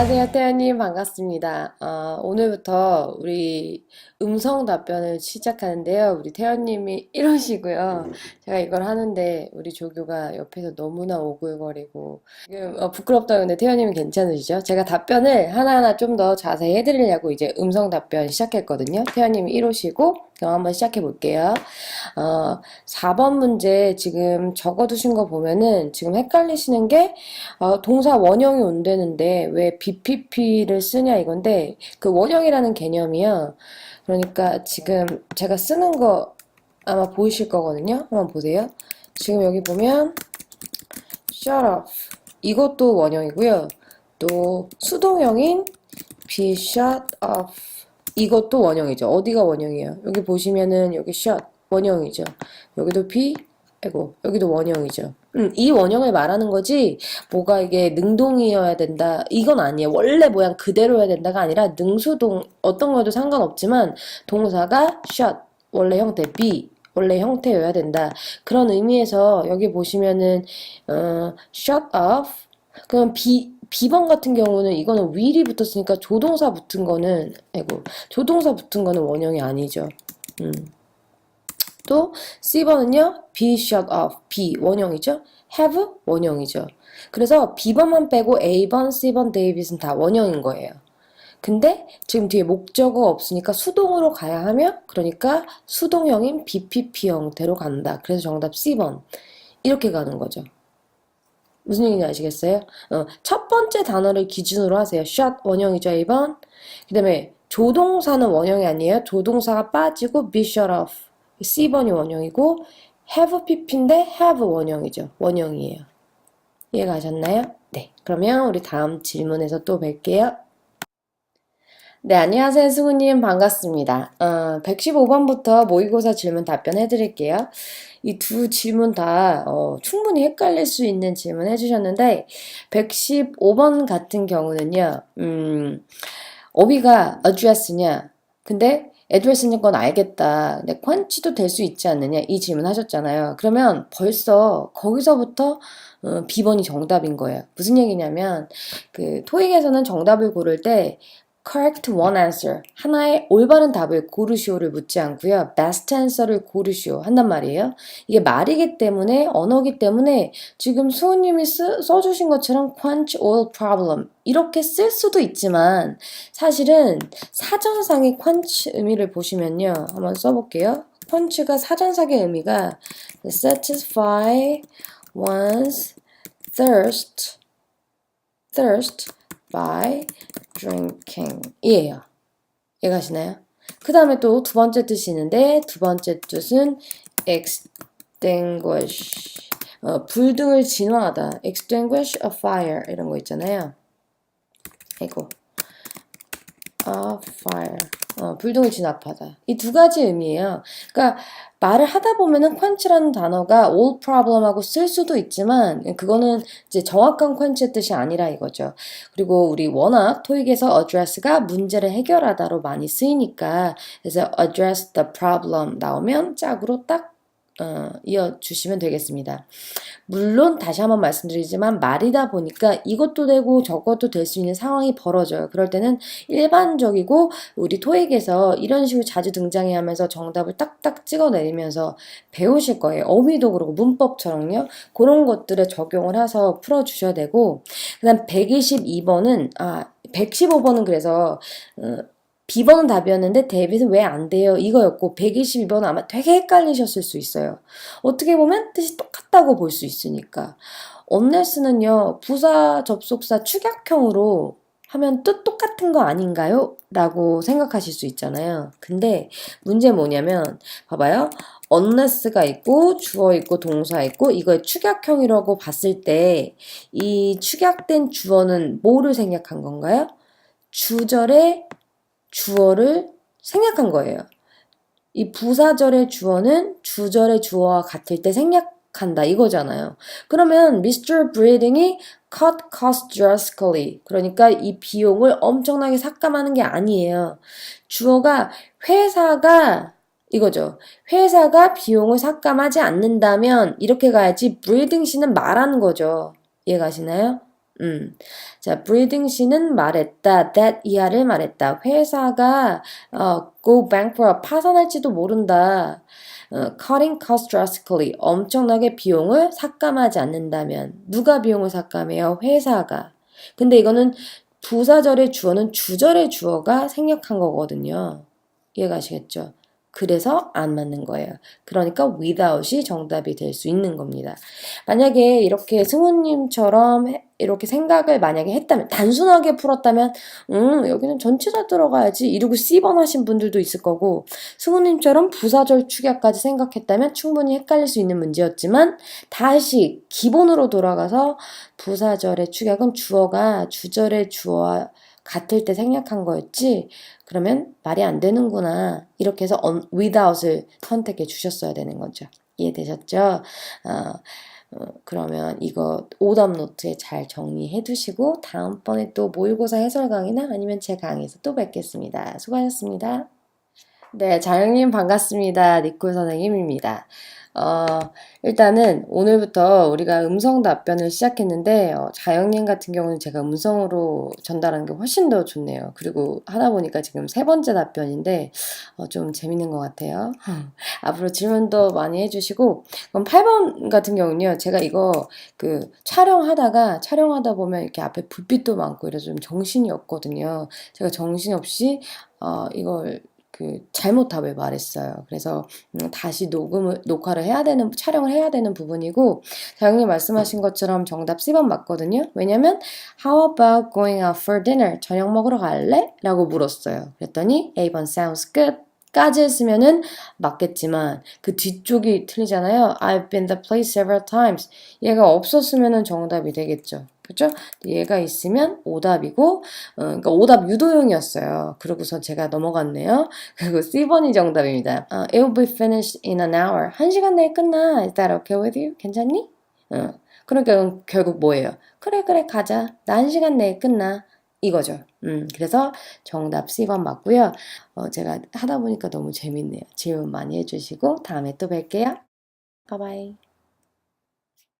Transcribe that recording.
안녕하세요, 태연님. 반갑습니다. 어, 오늘부터 우리 음성 답변을 시작하는데요. 우리 태연님이 이러시고요. 제가 이걸 하는데 우리 조교가 옆에서 너무나 오글거리고 어, 부끄럽다는데 태연님이 괜찮으시죠? 제가 답변을 하나하나 좀 더 자세히 해드리려고 이제 음성 답변 시작했거든요. 태연님이 이러시고 그럼 한번 시작해 볼게요. 어, 4번 문제 지금 적어두신 거 보면은 지금 헷갈리시는 게 어, 동사 원형이 온다는데 왜 BPP를 쓰냐 이건데 그 원형이라는 개념이요. 그러니까 지금 제가 쓰는 거 아마 보이실 거거든요. 한번 보세요. 지금 여기 보면 shut off 이것도 원형이고요. 또 수동형인 be shut off 이것도 원형이죠. 어디가 원형이에요? 여기 보시면은 여기 shut 원형이죠. 여기도 be 아이고 여기도 원형이죠. 음, 이 원형을 말하는 거지 뭐가 이게 능동이어야 된다 이건 아니에요. 원래 모양 그대로여야 된다가 아니라 능수동 어떤 거도 상관없지만 동사가 shut 원래 형태 be 원래 형태여야 된다. 그런 의미에서 여기 보시면은 어, shut off 그럼 비 비번 같은 경우는 이거는 will이 붙었으니까 조동사 붙은 거는 아이고 조동사 붙은 거는 원형이 아니죠. 음. 또 C번은요, be shut off, be 원형이죠. have 원형이죠. 그래서 B번만 빼고 A번, C번, 데이빗은 다 원형인 거예요. 근데 지금 뒤에 목적어가 없으니까 수동으로 가야 하며 그러니까 수동형인 BPP 형태로 간다. 그래서 정답 C번. 이렇게 가는 거죠. 무슨 얘기인지 아시겠어요? 어, 첫 번째 단어를 기준으로 하세요. shut 원형이죠, 1번. 그 다음에 조동사는 원형이 아니에요. 조동사가 빠지고 be shut off. C번이 원형이고 have pp인데 have 원형이죠. 원형이에요. 이해가 가셨나요? 네. 그러면 우리 다음 질문에서 또 뵐게요. 네, 안녕하세요, 수구님. 반갑습니다. 어, 115번부터 모의고사 질문 답변해 드릴게요. 이 두 질문 다 어, 충분히 헷갈릴 수 있는 질문 해주셨는데, 115번 같은 경우는요, 음, 어비가 address냐? 근데 address인 건 알겠다. 근데 quench도 될 수 있지 않느냐? 이 질문 하셨잖아요. 그러면 벌써 거기서부터 어, B번이 정답인 거예요. 무슨 얘기냐면, 그 토익에서는 정답을 고를 때 correct one answer 하나의 올바른 답을 고르시오를 묻지 않고요. best answer를 고르시오 한단 말이에요. 이게 말이기 때문에 언어기 때문에 지금 수호님이 쓰, 써주신 것처럼 quench all problem 이렇게 쓸 수도 있지만 사실은 사전상의 quench 의미를 보시면요. 한번 써볼게요. quench가 사전상의 의미가 satisfy one's thirst thirst by drinking 이에요. 이해가시나요? 그 다음에 또 두 번째 뜻이 있는데 두 번째 뜻은 extinguish 어, 불 등을 진화하다 extinguish a fire 이런 거 있잖아요. 이거 a fire 어, 불등을 진압하다. 이 두 가지 의미예요. 그러니까 말을 하다 보면은 quench라는 단어가 all problem하고 쓸 수도 있지만 그거는 이제 정확한 quench의 뜻이 아니라 이거죠. 그리고 우리 워낙 토익에서 address가 문제를 해결하다로 많이 쓰이니까 그래서 address the problem 나오면 짝으로 딱 어, 이어주시면 되겠습니다. 물론 다시 한번 말씀드리지만 말이다 보니까 이것도 되고 저것도 될 수 있는 상황이 벌어져요. 그럴 때는 일반적이고 우리 토익에서 이런 식으로 자주 등장해 하면서 정답을 딱딱 찍어 내리면서 배우실 거예요. 어휘도 그렇고 문법처럼요. 그런 것들에 적용을 해서 풀어주셔야 되고 그 다음 122번은 아 115번은 그래서 어, B번은 답이었는데 데이빗은 왜 안 돼요? 이거였고 122번은 아마 되게 헷갈리셨을 수 있어요. 어떻게 보면 뜻이 똑같다고 볼 수 있으니까. 언레스는요 부사 접속사 축약형으로 하면 뜻 똑같은 거 아닌가요? 라고 생각하실 수 있잖아요. 근데 문제 뭐냐면 봐봐요. unless가 있고 주어 있고 동사 있고 이거의 축약형이라고 봤을 때 이 축약된 주어는 뭐를 생략한 건가요? 주절의 주어를 생략한 거예요. 이 부사절의 주어는 주절의 주어와 같을 때 생략한다 이거잖아요. 그러면 Mr. Breeding이 cut cost drastically 그러니까 이 비용을 엄청나게 삭감하는 게 아니에요. 주어가 회사가 이거죠. 회사가 비용을 삭감하지 않는다면 이렇게 가야지 breeding 씨는 말하는 거죠. 이해가시나요? 음. 자, breathing 씨는 말했다. that 이하를 말했다. 회사가 어, go bankrupt 파산할지도 모른다. 어, cutting costs drastically 엄청나게 비용을 삭감하지 않는다면 누가 비용을 삭감해요? 회사가. 근데 이거는 부사절의 주어는 주절의 주어가 생략한 거거든요. 이해가시겠죠? 그래서 안 맞는 거예요. 그러니까 without이 정답이 될 수 있는 겁니다. 만약에 이렇게 승우님처럼 해- 이렇게 생각을 만약에 했다면, 단순하게 풀었다면, 음, 여기는 전체 다 들어가야지. 이러고 C번 하신 분들도 있을 거고, 승우님처럼 부사절 축약까지 생각했다면 충분히 헷갈릴 수 있는 문제였지만, 다시 기본으로 돌아가서 부사절의 축약은 주어가 주절의 주어와 같을 때 생략한 거였지, 그러면 말이 안 되는구나. 이렇게 해서 on, without을 선택해 주셨어야 되는 거죠. 이해되셨죠? 어, 어, 그러면 이거 오답 노트에 잘 정리해 두시고 다음번에 또 모의고사 해설 강의나 아니면 제 강의에서 또 뵙겠습니다. 수고하셨습니다. 네, 자영님 반갑습니다. 니콜 선생님입니다. 어, 일단은 오늘부터 우리가 음성 답변을 시작했는데, 어, 자영님 같은 경우는 제가 음성으로 전달하는 게 훨씬 더 좋네요. 그리고 하다 보니까 지금 세 번째 답변인데, 어, 좀 재밌는 것 같아요. 앞으로 질문도 많이 해주시고, 그럼 8번 같은 경우는요, 제가 이거 그 촬영하다가, 촬영하다 보면 이렇게 앞에 불빛도 많고 이래서 좀 정신이 없거든요. 제가 정신없이, 어, 이걸 그 잘못 답을 말했어요. 그래서 음, 다시 녹음을 녹화를 해야 되는 촬영을 해야 되는 부분이고 자영님 말씀하신 것처럼 정답 C번 맞거든요. 왜냐면 How about going out for dinner? 저녁 먹으러 갈래? 라고 물었어요. 그랬더니 A번 sounds good 까지 했으면은 맞겠지만 그 뒤쪽이 틀리잖아요. I've been the place several times. 얘가 없었으면은 정답이 되겠죠. 그죠? 얘가 있으면 오답이고, 어, 그러니까 오답 유도형이었어요. 그러고서 제가 넘어갔네요. 그리고 C번이 정답입니다. 어, it will be finished in an hour. 한 시간 내에 끝나. Is that okay with you? 괜찮니? 어. 그러니까 결국 뭐예요? 그래, 그래, 가자. 나 한 시간 내에 끝나. 이거죠. 음, 그래서 정답 C번 맞고요. 어, 제가 하다 보니까 너무 재밌네요. 질문 많이 해주시고, 다음에 또 뵐게요. 바이바이.